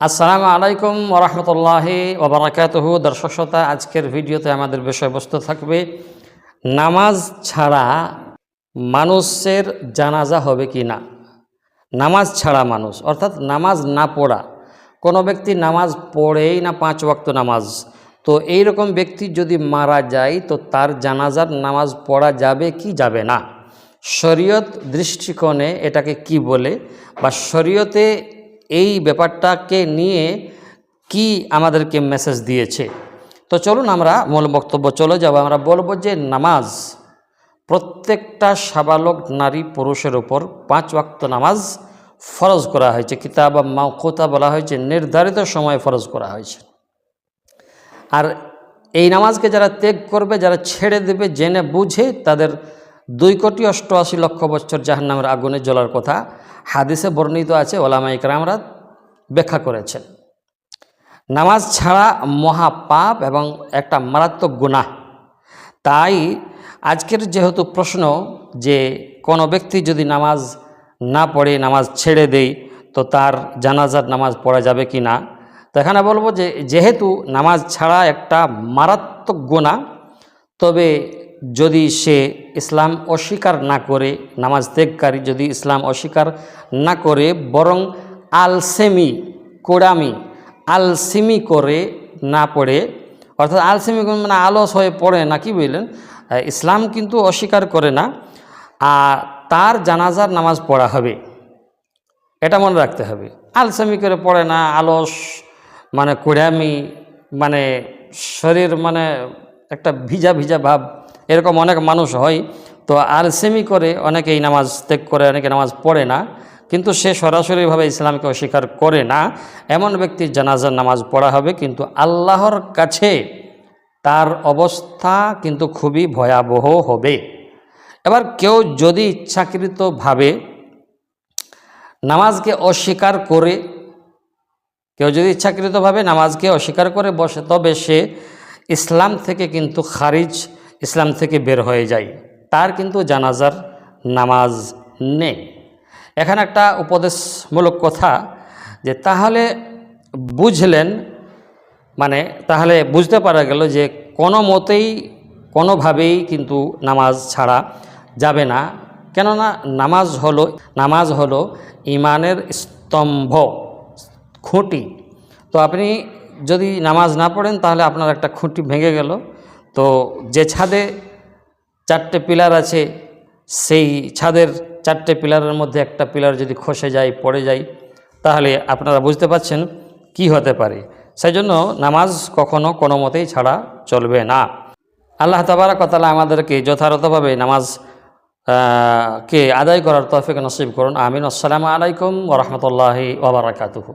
আসসালামু আলাইকুম ওরহমতুল্লাহি ওবরাকাতহু। দর্শক শ্রোতা আজকের ভিডিওতে আমাদের বিষয়বস্তু থাকবে, নামাজ ছাড়া মানুষের জানাজা হবে কি না? নামাজ ছাড়া মানুষ, অর্থাৎ নামাজ না পড়া। কোনো ব্যক্তি নামাজ পড়েই না পাঁচ ওয়াক্ত নামাজ। তো এই রকম ব্যক্তি যদি মারা যায়, তো তার জানাজার নামাজ পড়া যাবে কি যাবে না? শরীয়ত দৃষ্টিকোণে এটাকে কি বলে? বা শরীয়তে এই ব্যাপারটাকে নিয়ে কি আমাদেরকে মেসেজ দিয়েছে। তো চলুন আমরা মূল বক্তব্য চলে যাব। আমরা বলব যে নামাজ, প্রত্যেকটা সাবালক নারী পুরুষের উপর পাঁচ ওয়াক্ত নামাজ ফরজ করা হয়েছে। কিতাব মাউকতা বলা হয়েছে, নির্ধারিত সময়ে ফরজ করা হয়েছে। আর এই নামাজকে যারা ত্যাগ করবে, যারা ছেড়ে দেবে, জেনে বুঝে তাদের দুই কোটি অষ্টআশি লক্ষ বছর জাহান্নামের আগুনে জ্বলার কথা হাদিসে বর্ণিত আছে ওলামা ইকরামরা ব্যাখ্যা করেছেন। নামাজ ছাড়া মহাপাপ এবং একটা মারাত্মক গুনাহ। তাই আজকের যেহেতু প্রশ্ন যে কোনো ব্যক্তি যদি নামাজ না পড়ে, নামাজ ছেড়ে দেয় তো তার জানাজার নামাজ পড়া যাবে কি না? তো এখানে বলব যে, যেহেতু নামাজ ছাড়া একটা মারাত্মক গোনা তবে যদি সে ইসলাম অস্বীকার না করে, নামাজ ত্যাগকারী যদি ইসলাম অস্বীকার না করে, বরং আলসেমি কোড়ামি, আলসিমি করে না পড়ে, অর্থাৎ আলসেমি মানে আলস হয়ে পড়ে না, কি বুঝলেন ইসলাম কিন্তু অস্বীকার করে না, আর তার জানাজার নামাজ পড়া হবে। এটা মনে রাখতে হবে। আলসেমি করে পড়ে না, আলস মানে কোড়ামি মানে শরীর মানে একটা ভিজা ভিজা ভাব এরকম অনেক মানুষ হয়, তো আলসেমি করে অনেকেই নামাজ ত্যাগ করে, অনেকে নামাজ পড়ে না, কিন্তু সে সরাসরিভাবে ইসলামকে অস্বীকার করে না। এমন ব্যক্তির জানাজার নামাজ পড়া হবে, কিন্তু আল্লাহর কাছে তার অবস্থা কিন্তু খুবই ভয়াবহ হবে। এবার কেউ যদি ইচ্ছাকৃতভাবে নামাজকে অস্বীকার করে, কেউ যদি ইচ্ছাকৃতভাবে নামাজকে অস্বীকার করে বসে, তবে সে ইসলাম থেকে কিন্তু খারিজ ইসলাম থেকে বের হয়ে যায় তার কিন্তু জানাজার নামাজ নেই। এখানে একটা উপদেশমূলক কথা যে তাহলে বুঝলেন মানে তাহলে বুঝতে পারা গেল যে কোনো মতেই, কোনোভাবেই কিন্তু নামাজ ছাড়া যাবে না। কেননা নামাজ হলো নামাজ হলো ইমানের স্তম্ভ, খুঁটি। তো আপনি যদি নামাজ না পড়েন, তাহলে আপনার একটা খুঁটি ভেঙে গেল। তো যে ছাদে চারটে পিলার আছে, সেই ছাদের চারটে পিলারের মধ্যে একটা পিলার যদি খসে যায়, পড়ে যায়, তাহলে আপনারা বুঝতে পাচ্ছেন কি হতে পারে। সেই জন্য নামাজ কখনো কোনো মতেই ছাড়া চলবে না। আল্লাহ তাবারাকতালা আমাদেরকে যথাযথভাবে নামাজ কে আদায় করার তফিক নসিব করুন। আমিন। আসসালামু আলাইকুম ওরহমতুল্লাহি ওবরাকাতুহু